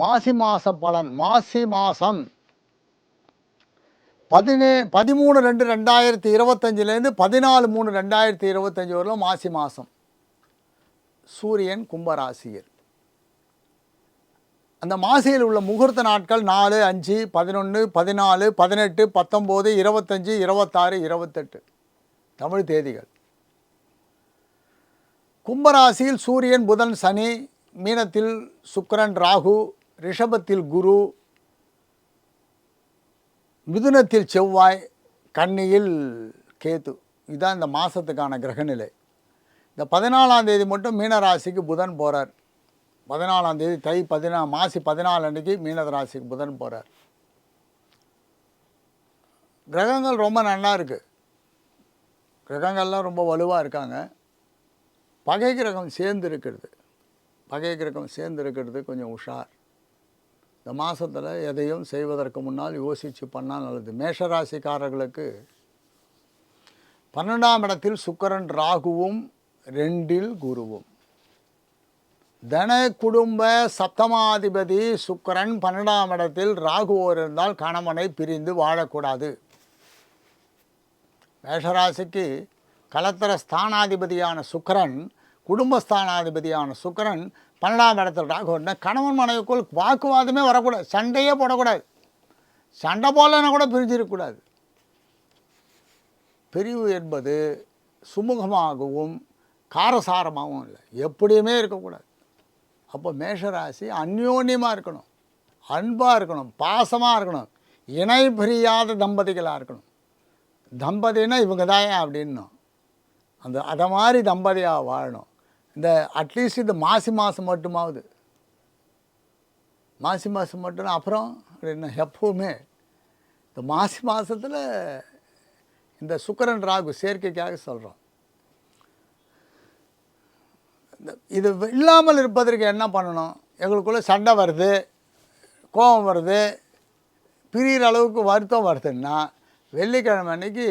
மாசி மாத பலன் மாசி மாதம் பதினே பதிமூணு ரெண்டு ரெண்டாயிரத்தி இருபத்தஞ்சிலேருந்து பதினாலு மூணு ரெண்டாயிரத்தி இருபத்தஞ்சி வரலும் மாசி மாதம் சூரியன் கும்பராசியில். அந்த மாசியில் உள்ள முகூர்த்த நாட்கள் நாலு அஞ்சு பதினொன்று பதினாலு பதினெட்டு பத்தொம்போது இருபத்தஞ்சி இருபத்தாறு இருபத்தெட்டு. தமிழ் தேதிகள். கும்பராசியில் சூரியன் புதன் சனி மீனத்தில் சுக்கரன் ராகு ரிஷபத்தில் குரு மிதுனத்தில் செவ்வாய் கன்னியில் கேத்து இதுதான் இந்த மாதத்துக்கான கிரகநிலை. இந்த பதினாலாம் தேதி மட்டும் மீனராசிக்கு புதன் போகிறார் பதினாலாம் தேதி தை பதினா மாசி பதினாலு அன்னைக்கு மீனராசிக்கு புதன் போகிறார் கிரகங்கள் ரொம்ப நல்லா இருக்குது கிரகங்கள்லாம் ரொம்ப வலுவாக இருக்காங்க. பகை கிரகம் சேர்ந்து இருக்கிறது. பகை கிரகம் சேர்ந்து இருக்கிறது கொஞ்சம் உஷார். இந்த மாதத்தில் எதையும் செய்வதற்கு முன்னால் யோசித்து பண்ணால் நல்லது. மேஷராசிக்காரர்களுக்கு பன்னெண்டாம் இடத்தில் சுக்கரன் ராகுவும் ரெண்டில் குருவும். தன குடும்ப சப்தமாதிபதி சுக்கரன் பன்னெண்டாம் இடத்தில் ராகுவோர் இருந்தால் கணவனை பிரிந்து வாழக்கூடாது. மேஷராசிக்கு கலத்தர ஸ்தானாதிபதியான சுக்கரன் குடும்பஸ்தானாதிபதியான சுக்கரன் பன்னெண்டாம் இடத்துல ராகுன்னா கணவன் மனைவிக்குள் வாக்குவாதமே வரக்கூடாது. சண்டையே போடக்கூடாது. சண்டை போடலைன்னா கூட பிரிஞ்சிருக்கக்கூடாது பிரிவு என்பது சுமூகமாகவும் காரசாரமாகவும் இல்லை. எப்படியுமே இருக்கக்கூடாது அப்போ மேஷராசி அந்யோன்யமாக இருக்கணும். அன்பாக இருக்கணும். பாசமாக இருக்கணும். இணை பிரியாத தம்பதிகளாக இருக்கணும். தம்பதினா இவங்க தான் அப்படின்னும் அந்த அதை மாதிரி தம்பதியாக வாழணும். இந்த அட்லீஸ்ட் இந்த மாசி மாதம் மட்டுமாவது. மாசி மாதம் மட்டும் அப்புறம் அப்படின்னா எப்போவுமே. இந்த மாசி மாதத்தில் இந்த சுக்கரன் ராகு சேர்க்கைக்காக சொல்கிறோம் இந்த- இது இல்லாமல் இருப்பதற்கு என்ன பண்ணணும்? எங்களுக்குள்ளே சண்டை வருது கோபம் வருது பிரிகிற அளவுக்கு வருத்தம் வருதுன்னா வெள்ளிக்கிழமை அன்னைக்கு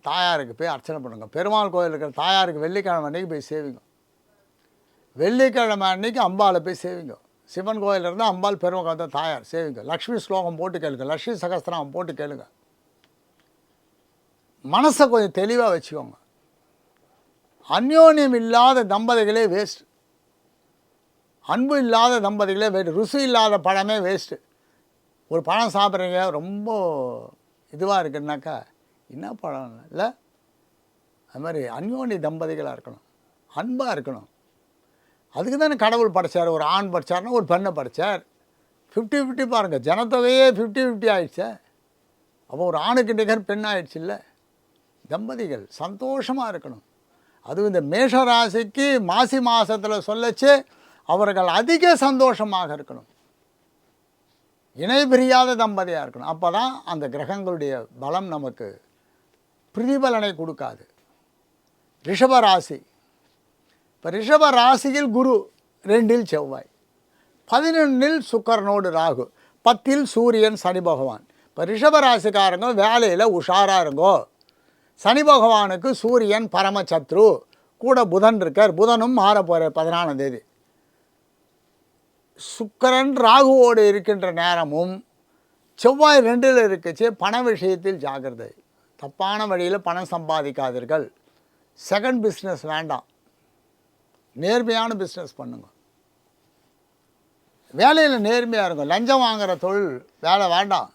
தாயாருக்கு போய் அர்ச்சனை பண்ணுங்க. பெருமாள் கோயில் இருக்கிற தாயாருக்கு வெள்ளிக்கிழமை அன்னைக்கு போய் சேவிங்க. வெள்ளிக்கிழமை அன்னைக்கு அம்பாளை போய் சேவிங்க. சிவன் கோயில் இருந்தால் அம்பாள் பெருமகாந்த தாயார் சேவிங்க. லக்ஷ்மி ஸ்லோகம் போட்டு கேளுங்க. லக்ஷ்மி சகஸ்திரம் போட்டு கேளுங்க. மனசை கொஞ்சம் தெளிவாக வச்சுக்கோங்க. அந்யோன்யம் இல்லாத தம்பதிகளே வேஸ்ட் அன்பு இல்லாத தம்பதிகளே வேஸ்ட் ருசி இல்லாத பழமே வேஸ்ட்டு ஒரு பழம் சாப்பிட்றீங்க ரொம்ப இதுவாக இருக்குன்னாக்கா என்ன பழம் இல்லை? அது மாதிரி அந்யோன்ய தம்பதிகளாக இருக்கணும். அன்பாக இருக்கணும். அதுக்கு தானே கடவுள் படைச்சார் ஒரு ஆண் படைச்சார்னா ஒரு பெண்ணை படைச்சார். ஃபிஃப்டி ஃபிஃப்டி பாருங்கள் ஜனத்தொகையே ஃபிஃப்டி ஃபிஃப்டி ஆயிடுச்சே. அப்போ ஒரு ஆணுக்கு நிகர் பெண் ஆயிடுச்சு இல்லை தம்பதிகள் சந்தோஷமாக இருக்கணும். அதுவும் இந்த மேஷ ராசிக்கு மாசி மாதத்தில் சொல்லச்சு அவர்கள் அதிக சந்தோஷமாக இருக்கணும். இணை பிரியாத தம்பதியாக இருக்கணும். அப்போ தான் அந்த கிரகங்களுடைய பலம் நமக்கு பிரதிபலனை கொடுக்காது. ரிஷபராசி இப்போ ரிஷப ராசியில் குரு ரெண்டில் செவ்வாய். பதினொன்றில் சுக்கரனோடு ராகு. பத்தில் சூரியன் சனி பகவான். இப்போ ரிஷப ராசிக்காரங்க வேலையில் உஷாராக இருங்கோ. சனி பகவானுக்கு சூரியன் பரமசத்ரு. கூட புதன் இருக்கார். புதனும் மாற போகிற பதினாலாம் தேதி. சுக்கரன் ராகுவோடு இருக்கின்ற நேரமும் செவ்வாய் ரெண்டில் இருக்குச்சு பண விஷயத்தில் ஜாக்கிரதை. தப்பான வழியில் பணம் சம்பாதிக்காதீர்கள். செகண்ட் பிஸ்னஸ் வேண்டாம். நேர்மையான பிஸ்னஸ் பண்ணுங்க. வேலையில் நேர்மையாக இருக்கும் லஞ்சம் வாங்குகிற தொழில் வேலை வேண்டாம்.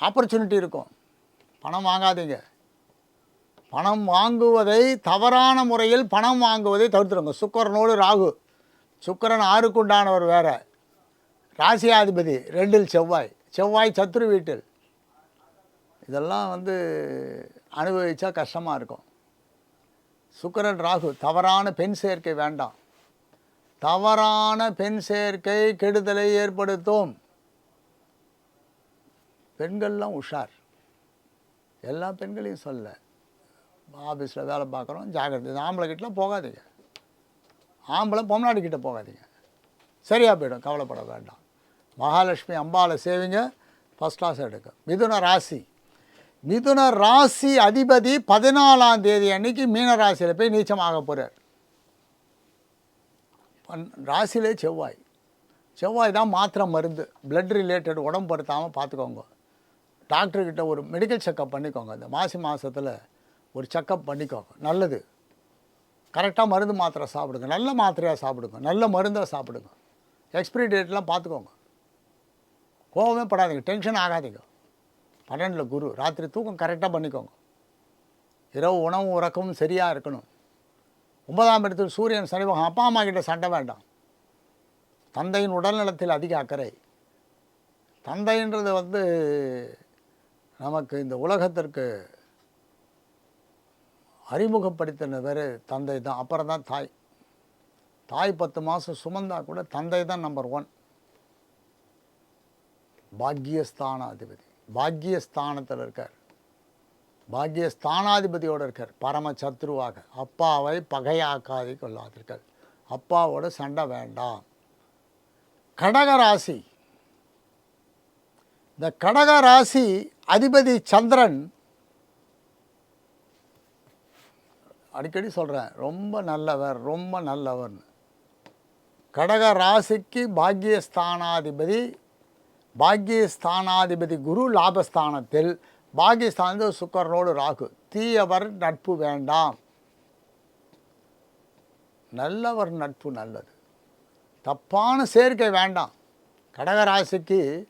ஆப்பர்ச்சுனிட்டி இருக்கும். பணம் வாங்காதீங்க. பணம் வாங்குவதை தவறான முறையில் பணம் வாங்குவதை தவிர்த்துருங்க. சுக்கரனோடு ராகு. சுக்கரன் ஆறுக்குண்டானவர் வேறு. ராசியாதிபதி ரெண்டில் செவ்வாய். செவ்வாய் சத்துரு வீட்டில். இதெல்லாம் வந்து அனுபவித்தா கஷ்டமாக இருக்கும். சுக்கரன் ராகு தவறான பெண் சேர்க்கை வேண்டாம். தவறான பெண் சேர்க்கை கெடுதலை ஏற்படுத்தும். பெண்கள்லாம் உஷார். எல்லா பெண்களையும் சொல்ல. ஆஃபீஸில் வேலை பார்க்குறோம் ஜாக்கிரதை. இந்த ஆம்பளை கிட்டலாம் போகாதீங்க. ஆம்பளை பொம்னாடி கிட்டே போகாதீங்க. சரியாக போயிடும் கவலைப்பட வேண்டாம். மகாலட்சுமி அம்பாவை சேவிங்க ஃபஸ்ட் கிளாஸ் எடுக்கும் மிதுன ராசி. மிதுன ராசி அதிபதி பதினாலாம் தேதி அன்னைக்கு மீன ராசியில் போய் நீச்சமாக போகிறார் பன் ராசியிலே செவ்வாய். செவ்வாய் தான் மாத்திரை மருந்து பிளட் ரிலேட்டட் உடம்பு படுத்தாமல் பார்த்துக்கோங்க டாக்டர்கிட்ட ஒரு மெடிக்கல் செக்கப் பண்ணிக்கோங்க. இந்த மாசி மாதத்தில் ஒரு செக்கப் பண்ணிக்கோங்க. நல்லது. கரெக்டாக மருந்து மாத்திரை சாப்பிடுங்க. நல்ல மாத்திரையாக சாப்பிடுங்க. நல்ல மருந்தாக சாப்பிடுங்க. எக்ஸ்பிரி டேட்லாம் பார்த்துக்கோங்க கோவமே படாதீங்க. டென்ஷன் ஆகாதீங்க. பன்னெண்டில் குரு. ராத்திரி தூக்கம் கரெக்டாக பண்ணிக்கோங்க. இரவு உணவு உறக்கமும் சரியாக இருக்கணும். ஒன்பதாம் இடத்தில் சூரியன் சனிபகம் அப்பா அம்மா கிட்ட சண்டை வேண்டாம். தந்தையின் உடல்நலத்தில் அதிக அக்கறை. தந்தைன்றது வந்து நமக்கு இந்த உலகத்திற்கு அறிமுகப்படுத்தின தந்தை தான். அப்புறம் தான் தாய். தாய் பத்து மாதம் சுமந்தா கூட தந்தை தான் நம்பர் ஒன் பாக்யஸ்தானாதிபதி. பாக்கியஸ்தானத்தில் இருக்கார். பாக்கியஸ்தானாதிபதியோடு இருக்கார். பரம சத்ருவாக அப்பாவை பகையாக்காதி கொள்ளாதீர்கள் அப்பாவோட சண்டை வேண்டாம். கடக ராசி இந்த கடக ராசி அதிபதி சந்திரன் அடிக்கடி சொல்கிறேன் ரொம்ப நல்லவர் ரொம்ப நல்லவர்னு. கடக ராசிக்கு பாக்கியஸ்தானாதிபதி பாக்கியஸ்தானாதிபதி குரு லாபஸ்தானத்தில் பாகிஸ்தான் சுக்கரனோடு ராகு. தீயவர் நட்பு வேண்டாம். நல்லவர் நட்பு நல்லது. தப்பான சேர்க்கை வேண்டாம். கடகராசிக்கு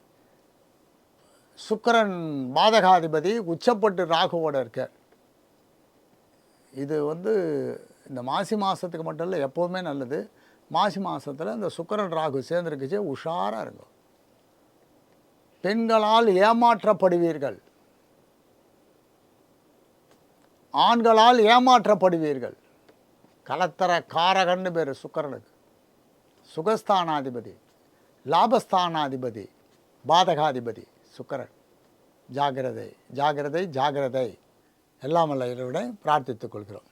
சுக்கரன் பாதகாதிபதி உச்சப்பட்டு ராகுவோட இருக்கார். இது வந்து இந்த மாசி மாதத்துக்கு மட்டும் இல்லை எப்போவுமே நல்லது. மாசி மாதத்தில் இந்த சுக்கரன் ராகு சேர்ந்துருக்குச்சு உஷாராக இருக்கும். பெண்களால் ஏமாற்றப்படுவீர்கள். ஆண்களால் ஏமாற்றப்படுவீர்கள். கலத்தர காரகன்னு பேர் சுக்கரனுக்கு. சுகஸ்தானாதிபதி லாபஸ்தானாதிபதி பாதகாதிபதி சுக்கரன். ஜாகிரதை ஜாகிரதை ஜாகிரதை. எல்லாம் வல்ல இறைவனை பிரார்த்தித்துக் கொள்கிறோம்.